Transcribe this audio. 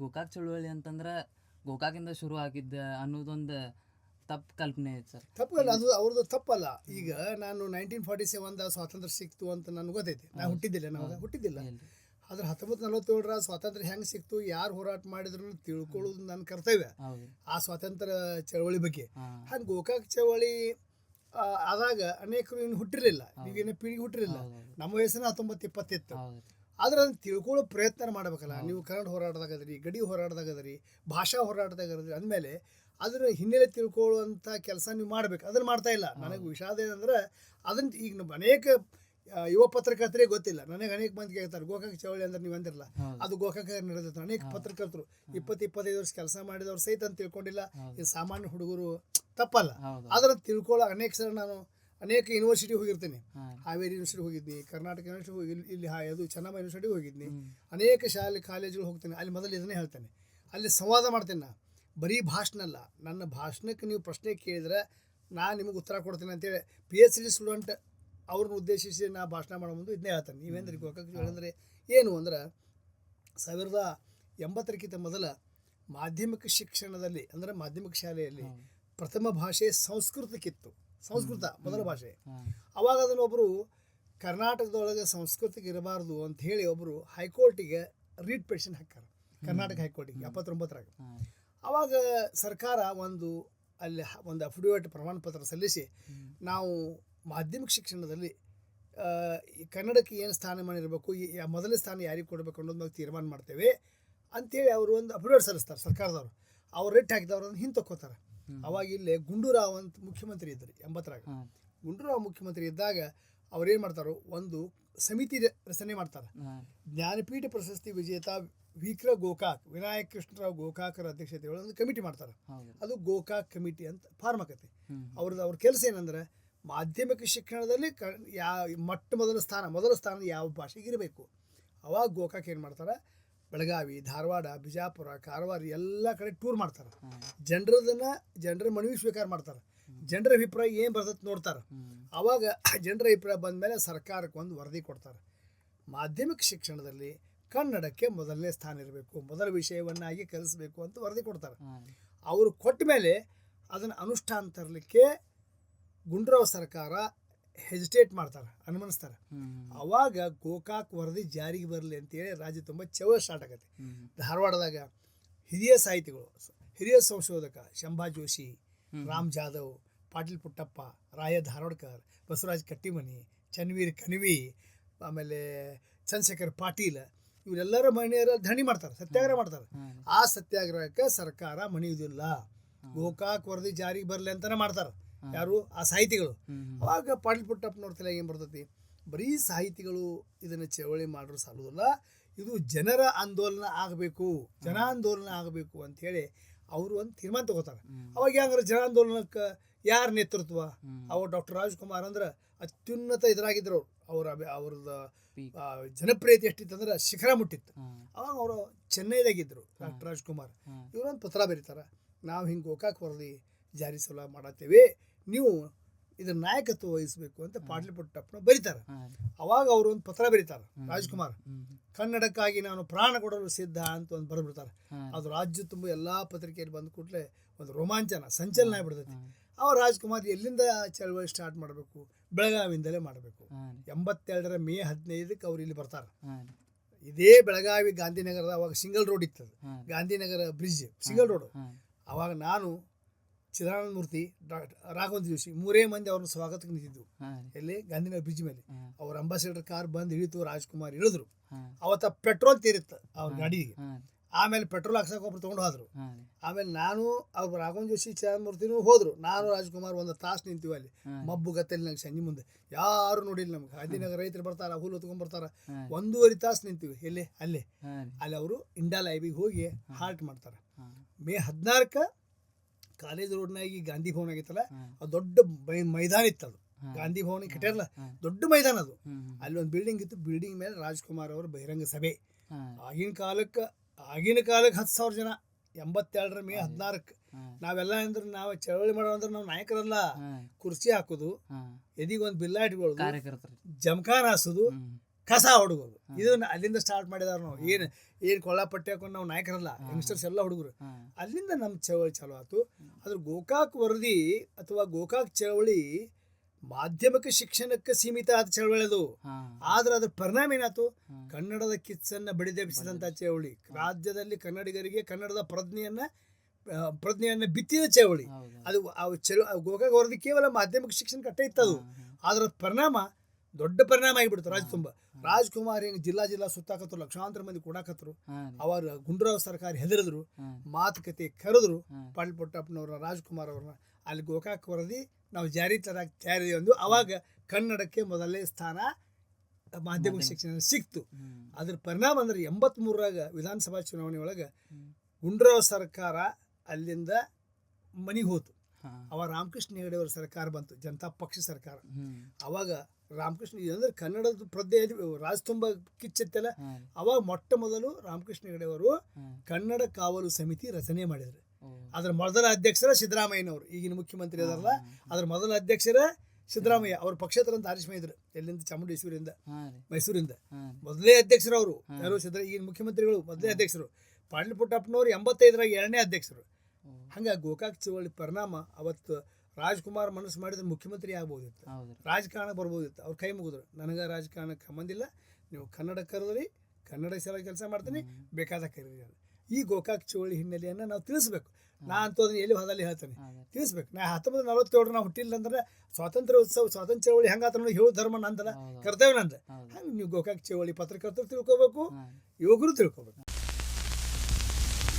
ಗೋಕಾಕ್ ಚಳುವಳಿ ಅಂತಂದ್ರೆ ಗೋಕಾಕಿಂದ ಶುರು ಆಗಿದ್ದ ಅನ್ನೋದೊಂದು ತಪ್ಪು ಕಲ್ಪನೆ ಐತೆ ಸರ್. ತಪ್ಪಲ್ಲ ಅದು ಅವ್ರದ್ದು ತಪ್ಪಲ್ಲ. ಈಗ ನಾನು ನೈನ್ಟೀನ್ ಫಾರ್ಟಿ ಸೆವೆನ್ ಸ್ವಾತಂತ್ರ್ಯ ಸಿಕ್ತು ಅಂತ ನನಗೆ ಗೊತ್ತೈತಿ. ನಾನು ಹುಟ್ಟಿದ್ದಿಲ್ಲ ನಾವು ಹುಟ್ಟಿದ್ದಿಲ್ಲ. ಆದ್ರೆ ಹತ್ತೊಂಬತ್ತು ನಲವತ್ತೇಳರ ಸ್ವಾತಂತ್ರ್ಯ ಹೆಂಗೆ ಸಿಕ್ತು ಯಾರು ಹೋರಾಟ ಮಾಡಿದ್ರು ತಿಳ್ಕೊಳ್ಳೋದು ನನ್ನ ಕರ್ತವ್ಯ. ಆ ಸ್ವಾತಂತ್ರ್ಯ ಚಳವಳಿ ಬಗ್ಗೆ. ಹಾಗೆ ಗೋಕಾಕ್ ಚಳವಳಿ ಆದಾಗ ಅನೇಕರು ಇನ್ನು ಹುಟ್ಟಿರಲಿಲ್ಲ. ಈಗಿನ ಪೀಳಿಗೆ ಹುಟ್ಟಿರಲಿಲ್ಲ. ನಮ್ಮ ವಯಸ್ಸಿನ ಹತ್ತೊಂಬತ್ತು ಇಪ್ಪತ್ತಿತ್ತು ಆದ್ರೆ ಅದನ್ನ ತಿಳ್ಕೊಳ್ಳೋ ಪ್ರಯತ್ನ ಮಾಡ್ಬೇಕಲ್ಲ. ನೀವು ಕನ್ನಡ ಹೋರಾಟದಾಗ ಅದ್ರಿ ಗಡಿ ಹೋರಾಟದಾಗ ಅದರಿ ಭಾಷಾ ಹೋರಾಟದಾಗ ಅದರಿ ಅಂದಮೇಲೆ ಅದರ ಹಿನ್ನೆಲೆ ತಿಳ್ಕೊಳ್ಳುವಂಥ ಕೆಲಸ ನೀವು ಮಾಡ್ಬೇಕು. ಅದನ್ನ ಮಾಡ್ತಾ ಇಲ್ಲ. ನನಗೆ ವಿಷಾದ ಏನಂದ್ರೆ ಅದನ್ನ ಈಗ ಅನೇಕ ಯುವ ಪತ್ರಕರ್ತರಿಗೆ ಗೊತ್ತಿಲ್ಲ. ನನಗೆ ಅನೇಕ ಮಂದಿ ಕೇಳ್ತಾರೆ ಗೋಕಾಕ್ ಚೌಳಿ ಅಂದ್ರೆ ನೀವು ಅಂದಿರಲ್ಲ. ಅದು ಗೋಕಾಕ ನಡೆದ ಅನೇಕ ಪತ್ರಕರ್ತರು ಇಪ್ಪತ್ತು ಇಪ್ಪತ್ತೈದು ವರ್ಷ ಕೆಲಸ ಮಾಡಿದವ್ರು ಸಹಿತ ಅಂತ ತಿಳ್ಕೊಂಡಿಲ್ಲ. ಇದು ಸಾಮಾನ್ಯ ಹುಡುಗರು ತಪ್ಪಲ್ಲ. ಅದನ್ನ ತಿಳ್ಕೊಳ್ಳೋ ಅನೇಕ ಸಲ ನಾನು ಅನೇಕ ಯೂನಿವರ್ಸಿಟಿ ಹೋಗಿರ್ತೀನಿ. ಹಾವೇರಿ ಯೂನಿವರ್ಸಿಟಿ ಹೋಗಿದ್ನಿ ಕರ್ನಾಟಕ ಯೂನಿವರ್ಸಿಟಿ ಹೋಗಿ ಇಲ್ಲಿ- ಇಲ್ಲಿ ಹಾ ಅದು ಚೆನ್ನಮ್ಮ ಯೂನಿವರ್ಸಿಟಿ ಹೋಗಿದ್ನಿ. ಹ್ಮ್. ಅನೇಕ ಶಾಲೆ ಕಾಲೇಜುಗಳು ಹೋಗ್ತೀನಿ. ಅಲ್ಲಿ ಮೊದಲು ಇದನ್ನೇ ಹೇಳ್ತೇನೆ. ಅಲ್ಲಿ ಸಂವಾದ ಮಾಡ್ತೇನೆ ನಾ. ಬರೀ ಭಾಷಣ ಅಲ್ಲ ನನ್ನ ಭಾಷಣಕ್ಕೆ ನೀವು ಪ್ರಶ್ನೆ ಕೇಳಿದ್ರೆ ನಾನು ನಿಮಗೆ ಉತ್ತರ ಕೊಡ್ತೀನಿ ಅಂತೇಳಿ ಪಿ ಎಚ್ ಡಿ ಸ್ಟೂಡೆಂಟ್ ಅವ್ರನ್ನ ಉದ್ದೇಶಿಸಿ ನಾ ಭಾಷಣ ಮಾಡೋ ಮುಂದೆ ಇದನ್ನೇ ಹೇಳ್ತೇನೆ. ನೀವೇಂದ್ರೆ ಗೋಕಾಕ್ ಅಂದ್ರೆ ಏನು ಅಂದ್ರೆ ಸಾವಿರದ ಎಂಬತ್ತರಕ್ಕಿಂತ ಮೊದಲ ಮಾಧ್ಯಮಿಕ ಶಿಕ್ಷಣದಲ್ಲಿ ಅಂದರೆ ಮಾಧ್ಯಮಿಕ ಶಾಲೆಯಲ್ಲಿ ಪ್ರಥಮ ಭಾಷೆ ಸಂಸ್ಕೃತಕ್ಕಿತ್ತು. ಸಂಸ್ಕೃತ ಮೊದಲ ಭಾಷೆ. ಅವಾಗ ಅದನ್ನು ಒಬ್ಬರು ಕರ್ನಾಟಕದೊಳಗೆ ಸಂಸ್ಕೃತಿಗೆ ಇರಬಾರ್ದು ಅಂತ ಹೇಳಿ ಒಬ್ಬರು ಹೈಕೋರ್ಟಿಗೆ ರೀಟ್ ಪೆಟಿಷನ್ ಹಾಕ್ತಾರೆ ಕರ್ನಾಟಕ ಹೈಕೋರ್ಟಿಗೆ ಎಪ್ಪತ್ತೊಂಬತ್ತರಾಗ. ಅವಾಗ ಸರ್ಕಾರ ಒಂದು ಅಲ್ಲಿ ಒಂದು ಅಫಿಡವಿಟ್ ಪ್ರಮಾಣ ಪತ್ರ ಸಲ್ಲಿಸಿ ನಾವು ಮಾಧ್ಯಮಿಕ ಶಿಕ್ಷಣದಲ್ಲಿ ಕನ್ನಡಕ್ಕೆ ಏನು ಸ್ಥಾನಮಾನ ಇರಬೇಕು ಮೊದಲನೇ ಸ್ಥಾನ ಯಾರಿಗೆ ಕೊಡಬೇಕು ಅನ್ನೋದು ನಾವು ತೀರ್ಮಾನ ಮಾಡ್ತೇವೆ ಅಂತೇಳಿ ಅವರು ಒಂದು ಅಫಿಡವಿಟ್ ಸಲ್ಲಿಸ್ತಾರೆ ಸರ್ಕಾರದವರು. ಅವ್ರು ರೇಟ್ ಹಾಕಿದವ್ರು ಅದನ್ನು ಹಿಂದೆ ತಕ್ಕೋತಾರೆ ಹ್ಮ್. ಅವಾಗ ಇಲ್ಲಿ ಗುಂಡೂರಾವ್ ಅಂತ ಮುಖ್ಯಮಂತ್ರಿ ಇದ್ದರು ಎಂಬತ್ತರಾಗ. ಗುಂಡೂರಾವ್ ಮುಖ್ಯಮಂತ್ರಿ ಇದ್ದಾಗ ಅವ್ರೇನು ಮಾಡ್ತಾರೋ ಒಂದು ಸಮಿತಿ ರಚನೆ ಮಾಡ್ತಾರೆ. ಜ್ಞಾನಪೀಠ ಪ್ರಶಸ್ತಿ ವಿಜೇತ ವಿಕ್ರ ಗೋಕಾಕ್ ವಿನಾಯಕ ಕೃಷ್ಣರಾವ್ ಗೋಕಾಕರ ಅಧ್ಯಕ್ಷತೆ ಒಂದು ಕಮಿಟಿ ಮಾಡ್ತಾರೆ. ಅದು ಗೋಕಾಕ್ ಕಮಿಟಿ ಅಂತ ಫಾರ್ಮ್ ಆಕತಿ ಅವ್ರದ್ದು ಅವ್ರ ಕೆಲಸ ಏನಂದ್ರೆ ಮಾಧ್ಯಮಿಕ ಶಿಕ್ಷಣದಲ್ಲಿ ಕ ಯಾ ಮೊಟ್ಟ ಮೊದಲ ಸ್ಥಾನ ಮೊದಲ ಸ್ಥಾನ ಯಾವ ಭಾಷೆಗೆ ಇರಬೇಕು. ಅವಾಗ ಗೋಕಾಕ್ ಏನು ಮಾಡ್ತಾರೆ ಬೆಳಗಾವಿ ಧಾರವಾಡ ಬಿಜಾಪುರ ಕಾರವಾರ ಎಲ್ಲ ಕಡೆ ಟೂರ್ ಮಾಡ್ತಾರೆ. ಜನರದನ್ನ ಜನರ ಮನವಿ ಸ್ವೀಕಾರ ಮಾಡ್ತಾರೆ. ಜನರ ಅಭಿಪ್ರಾಯ ಏನು ಬರ್ತದೆ ನೋಡ್ತಾರೆ. ಆವಾಗ ಜನರ ಅಭಿಪ್ರಾಯ ಬಂದ ಮೇಲೆ ಸರ್ಕಾರಕ್ಕೆ ಒಂದು ವರದಿ ಕೊಡ್ತಾರೆ. ಮಾಧ್ಯಮಿಕ ಶಿಕ್ಷಣದಲ್ಲಿ ಕನ್ನಡಕ್ಕೆ ಮೊದಲನೇ ಸ್ಥಾನ ಇರಬೇಕು ಮೊದಲ ವಿಷಯವನ್ನಾಗಿ ಕಲಿಸಬೇಕು ಅಂತ ವರದಿ ಕೊಡ್ತಾರೆ. ಅವರು ಕೊಟ್ಟ ಮೇಲೆ ಅದನ್ನು ಅನುಷ್ಠಾನ ತರಲಿಕ್ಕೆ ಗುಂಡ್ರಾವ್ ಸರ್ಕಾರ ಹೆಜಿಟೇಟ್ ಮಾಡ್ತಾರೆ ಅನುಮಾನಿಸ್ತಾರೆ. ಅವಾಗ ಗೋಕಾಕ್ ವರದಿ ಜಾರಿಗೆ ಬರಲಿ ಅಂತೇಳಿ ರಾಜ್ಯ ತುಂಬ ಚವ ಸ್ಟಾರ್ಟ್ ಆಗತ್ತೆ. ಧಾರವಾಡದಾಗ ಹಿರಿಯ ಸಾಹಿತಿಗಳು ಹಿರಿಯ ಸಂಶೋಧಕ ಶಂಭಾ ಜೋಶಿ ರಾಮ್ ಜಾಧವ್ ಪಾಟೀಲ್ ಪುಟ್ಟಪ್ಪ ರಾಯ ಧಾರವಾಡ್ಕರ್ ಬಸವರಾಜ್ ಕಟ್ಟಿಮನಿ ಚನ್ವೀರ್ ಕಣಿವಿ ಆಮೇಲೆ ಚಂದ್ರಶೇಖರ್ ಪಾಟೀಲ್ ಇವರೆಲ್ಲರ ಮನೆಯರ ಧಣಿ ಮಾಡ್ತಾರೆ ಸತ್ಯಾಗ್ರಹ ಮಾಡ್ತಾರೆ. ಆ ಸತ್ಯಾಗ್ರಹಕ್ಕೆ ಸರ್ಕಾರ ಮಣಿಯುವುದಿಲ್ಲ. ಗೋಕಾಕ್ ವರದಿ ಜಾರಿಗೆ ಬರಲಿ ಅಂತಾನೆ ಮಾಡ್ತಾರೆ. ಯಾರು? ಆ ಸಾಹಿತಿಗಳು. ಅವಾಗ ಪಾಟೀಲ್ ಪುಟ್ಟಪ್ಪನವ್ರ ನೋಡ್ತಿಲ್ಲ ಏನು ಬರ್ತೈತಿ? ಬರೀ ಸಾಹಿತಿಗಳು ಇದನ್ನು ಚಳವಳಿ ಮಾಡೋರು ಸಾಲೋದಿಲ್ಲ. ಇದು ಜನರ ಆಂದೋಲನ ಆಗಬೇಕು ಜನ ಆಂದೋಲನ ಆಗಬೇಕು ಅಂಥೇಳಿ ಅವರು ಒಂದು ತೀರ್ಮಾನ ತಗೋತಾರೆ. ಅವಾಗ ಅವಾಗ ಜನ ಆಂದೋಲನಕ್ಕೆ ಯಾರ ನೇತೃತ್ವ? ಅವ ಅವ್ರು ಡಾಕ್ಟರ್ ರಾಜ್ಕುಮಾರ್ ಅಂದ್ರೆ ಅತ್ಯುನ್ನತ ಇದ್ರಾಗಿದ್ರು ಅವ್ರ. ಅವ್ರದ ಜನಪ್ರಿಯತೆ ಎಷ್ಟಿತ್ತಂದ್ರೆ ಶಿಖರ ಮುಟ್ಟಿತ್ತು. ಅವಾಗ ಅವರು ಚೆನ್ನೈದಾಗಿದ್ದರು ಡಾಕ್ಟರ್ ರಾಜ್ಕುಮಾರ್. ಇವರೊಂದು ಪತ್ರ ಬರೀತಾರೆ ನಾವು ಹಿಂಗೆ ಗೋಕಾಕ್ ವರದಿ ಜಾರಿ ಸಲ ಮಾಡತ್ತೇವೆ ನೀವು ಇದರ ನಾಯಕತ್ವ ವಹಿಸಬೇಕು ಅಂತ ಪಾಟ್ಲಿಪುಟ್ಟಪ್ಪನ ಬರೀತಾರೆ. ಅವಾಗ ಅವರು ಒಂದು ಪತ್ರ ಬರೀತಾರೆ. ರಾಜ್ಕುಮಾರ್. ಕನ್ನಡಕ್ಕಾಗಿ ನಾನು ಪ್ರಾಣ ಕೊಡಲು ಸಿದ್ಧ ಅಂತ ಒಂದು ಬರೆದ್ಬಿಡ್ತಾರೆ. ಹಾಂ. ಅದು ರಾಜ್ಯ ತುಂಬ ಎಲ್ಲ ಪತ್ರಿಕೆಯಲ್ಲಿ ಬಂದ ಕೂಡಲೇ ಒಂದು ರೋಮಾಂಚನ ಸಂಚಲನ ಆಗ್ಬಿಡ್ತೈತಿ. ಅವ ರಾಜ್ಕುಮಾರ್ ಎಲ್ಲಿಂದ ಚಳವಳಿ ಸ್ಟಾರ್ಟ್ ಮಾಡಬೇಕು? ಬೆಳಗಾವಿಯಿಂದಲೇ ಮಾಡಬೇಕು. ಎಂಬತ್ತೆರಡರ ಮೇ ಹದಿನೈದಕ್ಕೆ ಅವ್ರು ಇಲ್ಲಿ ಬರ್ತಾರೆ. ಇದೇ ಬೆಳಗಾವಿ ಗಾಂಧಿನಗರದ ಅವಾಗ ಸಿಂಗಲ್ ರೋಡ್ ಇತ್ತು ಗಾಂಧಿನಗರ ಬ್ರಿಡ್ಜ್ ಸಿಂಗಲ್ ರೋಡ್ ಅವಾಗ ನಾನು ಮೂರ್ತಿ ರಾಘವಂತ ಜೋಶಿ ಮೂರೇ ಮಂದಿ ಅವ್ರನ್ನ ಸ್ವಾಗತಕ್ಕೆ ನಿಂತಿದ್ವು ಎಲ್ಲಿ? ಗಾಂಧಿನಗರ ಬ್ರಿಡ್ಜ್ ಮೇಲೆ. ಅವ್ರ ಅಂಬಾಸಿಡರ್ ಕಾರ್ ಬಂದು ಇಳಿತು ರಾಜ್ಕುಮಾರ್ ಇಳಿದ್ರು. ಅವತ್ತ ಪೆಟ್ರೋಲ್ ತೀರಿತ್ತು ಅವ್ರ ಗಾಡಿಗೆ. ಆಮೇಲೆ ಪೆಟ್ರೋಲ್ ಹಾಕ್ಸಕ್ ಒಬ್ರು ತೊಗೊಂಡು ಹೋದ್ರು. ಆಮೇಲೆ ನಾನು ಅವ್ರು ರಾಘವನ್ ಜೋಶಿ ಚಿದಾನಂದ ಮೂರ್ತಿನೂ ಹೋದ್ರು. ನಾನು ರಾಜ್ಕುಮಾರ್ ಒಂದು ತಾಸು ನಿಂತೀವಿ ಅಲ್ಲಿ. ಮಬ್ಬು ಗತ್ತಲ್ಲಿ ನಂಗೆ ಸಂಜೆ ಮುಂದೆ. ಯಾರು ನೋಡಿಲ್ಲ ನಮ್ಗೆ. ಗಾಂಧಿನಗರ ರೈತರು ಬರ್ತಾರ ಹುಲ್ಲು ಹೊತ್ಕೊಂಡ್ಬರ್ತಾರ ಬರ್ತಾರ. ಒಂದೂವರೆ ತಾಸು ನಿಂತೀವಿ. ಎಲ್ಲಿ? ಅಲ್ಲೇ. ಅಲ್ಲಿ ಅವರು ಇಂಡಾ ಲೈಬಿಗೆ ಹೋಗಿ ಹಾಲ್ಟ್ ಮಾಡ್ತಾರೆ. ಮೇ ಹದಿನಾರಕ್ಕೆ ಕಾಲೇಜ್ ರೋಡ್ನಾಗಿ ಗಾಂಧಿ ಭವನ ಆಗಿತ್ತಲ್ಲ ಅದು ದೊಡ್ಡ ಮೈ- ಮೈದಾನ ಇತ್ತು ಅದು ಗಾಂಧಿ ಭವನ ಕಟ್ಟಿರಲ್ಲ ದೊಡ್ಡ ಮೈದಾನ ಅದು. ಅಲ್ಲಿ ಒಂದು ಬಿಲ್ಡಿಂಗ್ ಇತ್ತು. ಬಿಲ್ಡಿಂಗ್ ಮೇಲೆ ರಾಜ್ಕುಮಾರ್ ಅವರ ಬಹಿರಂಗ ಸಭೆ. ಆಗಿನ ಕಾಲಕ್ಕೆ ಆಗಿನ ಕಾಲಕ್ಕೆ ಹತ್ತು ಸಾವಿರ ಜನ ಎಂಬತ್ತೆರಡರ ಮೇ ಹದಿನಾರಕ್ಕೆ ನಾವೆಲ್ಲಾ ಅಂದ್ರೆ ನಾವು ಚಳವಳಿ ಮಾಡೋ ಅಂದ್ರೆ ನಾವು ನಾಯಕರಲ್ಲ. ಕುರ್ಚಿ ಹಾಕೋದು. ಎದಿಗೊಂದು ಬಿಲ್ಲ ಇಟ್ಕೊಳ್ಳೋದು ಜಮಖಾನ್ ಹಾಸೋದು. ಕಸ ಹುಡುಗರು ಇದು ಅಲ್ಲಿಂದ ಸ್ಟಾರ್ಟ್ ಮಾಡಿದಾರ ನಾವು. ಏನು ಏನು ಕೊಳ್ಳಾಪಟ್ಟಿ ಹಾಕೊಂಡು ನಾವು ನಾಯಕರಲ್ಲ. ಯಂಗ್ಸ್ಟರ್ಸ್ ಎಲ್ಲ ಹುಡುಗರು. ಅಲ್ಲಿಂದ ನಮ್ಮ ಚಳವಳಿ ಚಾಲೂ ಆಯ್ತು ಅದ್ರ ಗೋಕಾಕ್ ವರದಿ ಅಥವಾ ಗೋಕಾಕ್ ಚಳವಳಿ ಮಾಧ್ಯಮಿಕ ಶಿಕ್ಷಣಕ್ಕೆ ಸೀಮಿತ ಆದ ಚಳವಳಿ ಅದು. ಆದ್ರೆ ಅದ್ರ ಪರಿಣಾಮ ಏನಾಯ್ತು? ಕನ್ನಡದ ಕಿಚ್ಚನ್ನ ಬಡಿದೆಬ್ಬಿಸಿದಂತ ಚಳವಳಿ. ರಾಜ್ಯದಲ್ಲಿ ಕನ್ನಡಿಗರಿಗೆ ಕನ್ನಡದ ಪ್ರಜ್ಞೆಯನ್ನ ಪ್ರಜ್ಞೆಯನ್ನ ಬಿತ್ತಿದ ಚಳವಳಿ. ಅದು ಗೋಕಾಕ್ ವರದಿ ಕೇವಲ ಮಾಧ್ಯಮಿಕ ಶಿಕ್ಷಣ ಕಟ್ಟ ಇತ್ತದು. ಅದರ ಪರಿಣಾಮ ದೊಡ್ಡ ಪರಿಣಾಮ ಆಗಿಬಿಡ್ತು ರಾಜ್ ತುಂಬ ರಾಜ್ಕುಮಾರ್ ಹೆಂಗ್ ಜಿಲ್ಲಾ ಜಿಲ್ಲಾ ಸುತ್ತಾಕತ್ರು ಲಕ್ಷಾಂತರ ಮಂದಿ ಕೊಡಾಕತ್ರು. ಅವರು ಗುಂಡ್ರಾವ್ ಸರ್ಕಾರ ಹೆದರಿದ್ರು ಮಾತುಕತೆ ಕರೆದ್ರು. ಪಾಟೀಲ್ ಪುಟ್ಟಪ್ಪನವ್ರನ್ನ ರಾಜ್ಕುಮಾರ್ ಅವ್ರನ್ನ ಅಲ್ಲಿ ಗೋಕಾಕ್ ವರದಿ ನಾವು ಜಾರಿ ತರಕ್ಕೆ ತಯಾರಿ ಒಂದು ಅವಾಗ ಕನ್ನಡಕ್ಕೆ ಮೊದಲನೇ ಸ್ಥಾನ ಮಾಧ್ಯಮಿಕ ಶಿಕ್ಷಣ ಸಿಕ್ತು. ಅದ್ರ ಪರಿಣಾಮ ಅಂದ್ರೆ ಎಂಬತ್ಮೂರರಾಗ ವಿಧಾನಸಭಾ ಚುನಾವಣೆ ಒಳಗೆ ಗುಂಡ್ರಾವ್ ಸರ್ಕಾರ ಅಲ್ಲಿಂದ ಮನೆಗೆ ಹೋತು. ಅವ ರಾಮಕೃಷ್ಣ ಹೆಗಡೆ ಅವರ ಸರ್ಕಾರ ಬಂತು ಜನತಾ ಪಕ್ಷ ಸರ್ಕಾರ. ಅವಾಗ ರಾಮಕೃಷ್ಣ ಅಂದ್ರೆ ಕನ್ನಡದ ಪ್ರಜ್ಞೆ ರಾಜ್ ತುಂಬ ಕಿಚ್ಚೆತ್ತಲ್ಲ ಅವಾಗ ಮೊಟ್ಟ ಮೊದಲು ರಾಮಕೃಷ್ಣ ಹೆಗಡೆ ಅವರು ಕನ್ನಡ ಕಾವಲು ಸಮಿತಿ ರಚನೆ ಮಾಡಿದ್ರು. ಅದರ ಮೊದಲ ಅಧ್ಯಕ್ಷರ ಸಿದ್ದರಾಮಯ್ಯನವರು ಈಗಿನ ಮುಖ್ಯಮಂತ್ರಿ ಅದಾರಲ್ಲ ಅದರ ಮೊದಲ ಅಧ್ಯಕ್ಷರ ಸಿದ್ದರಾಮಯ್ಯ ಅವ್ರ ಪಕ್ಷೇತರ ಅಂತ ಇದ್ರು ಎಲ್ಲಿಂದ ಚಾಮುಂಡೇಶ್ವರಿಂದ ಮೈಸೂರಿಂದ. ಮೊದಲೇ ಅಧ್ಯಕ್ಷರು ಅವರು ಯಾರು ಸಿದ್ದರ ಈಗಿನ ಮುಖ್ಯಮಂತ್ರಿಗಳು ಮೊದಲೇ ಅಧ್ಯಕ್ಷರು. ಪಾಟೀಲ್ ಪುಟ್ಟಪ್ಪನವರು ಎಂಬತ್ತೈದರಾಗ ಎರಡನೇ ಅಧ್ಯಕ್ಷರು. ಹಂಗ ಗೋಕಾಕ್ ಚಳವಳಿ ಪರಿಣಾಮ ಅವತ್ತು ರಾಜ್ಕುಮಾರ್ ಮನಸ್ಸು ಮಾಡಿದ್ರೆ ಮುಖ್ಯಮಂತ್ರಿ ಆಗ್ಬೋದಿತ್ತು. ರಾಜಕಾರಣ ಬರ್ಬೋದಿತ್ತು. ಅವ್ರು ಕೈ ಮುಗಿದ್ರು. ನನಗೆ ರಾಜಕಾರಣಕ್ಕೆ ಸಂಬಂಧಿಲ್ಲ ನೀವು ಕನ್ನಡ ಕರೆದ್ರಿ ಕನ್ನಡ ಸಲ ಕೆಲಸ ಮಾಡ್ತೀನಿ ಬೇಕಾದ ಕರೀರಿ ಅಂತ. ಈ ಗೋಕಾಕ್ ಚೌಳಿ ಹಿನ್ನೆಲೆಯನ್ನು ನಾವು ತಿಳಿಸ್ಬೇಕು. ನಾ ಅಂತೂ ಅದನ್ನ ಎಲ್ಲಿ ಹೋದಲ್ಲಿ ಹೇಳ್ತೇನೆ. ತಿಳಿಸ್ಬೇಕು. ನಾ ಹತ್ತೊಂಬತ್ತು ನಲವತ್ತೇಳು ನಾವು ಹುಟ್ಟಿಲ್ಲ ಅಂದ್ರೆ ಸ್ವಾತಂತ್ರ್ಯ ಉತ್ಸವ ಸ್ವಾತಂತ್ರ್ಯ ಚಳವಳಿ ಹೆಂಗಾತ ನೋಡಿ ಹೇಳು ಧರ್ಮ ನಂದಲ್ಲ. ಕರ್ತವ್ಯ ನಂದ. ಹೌದು. ಹಂಗೆ ನೀವು ಗೋಕಾಕ್ ಚೌಳಿ ಪತ್ರಕರ್ತರು ತಿಳ್ಕೊಬೇಕು ಯುವಕರು ತಿಳ್ಕೊಬೇಕು.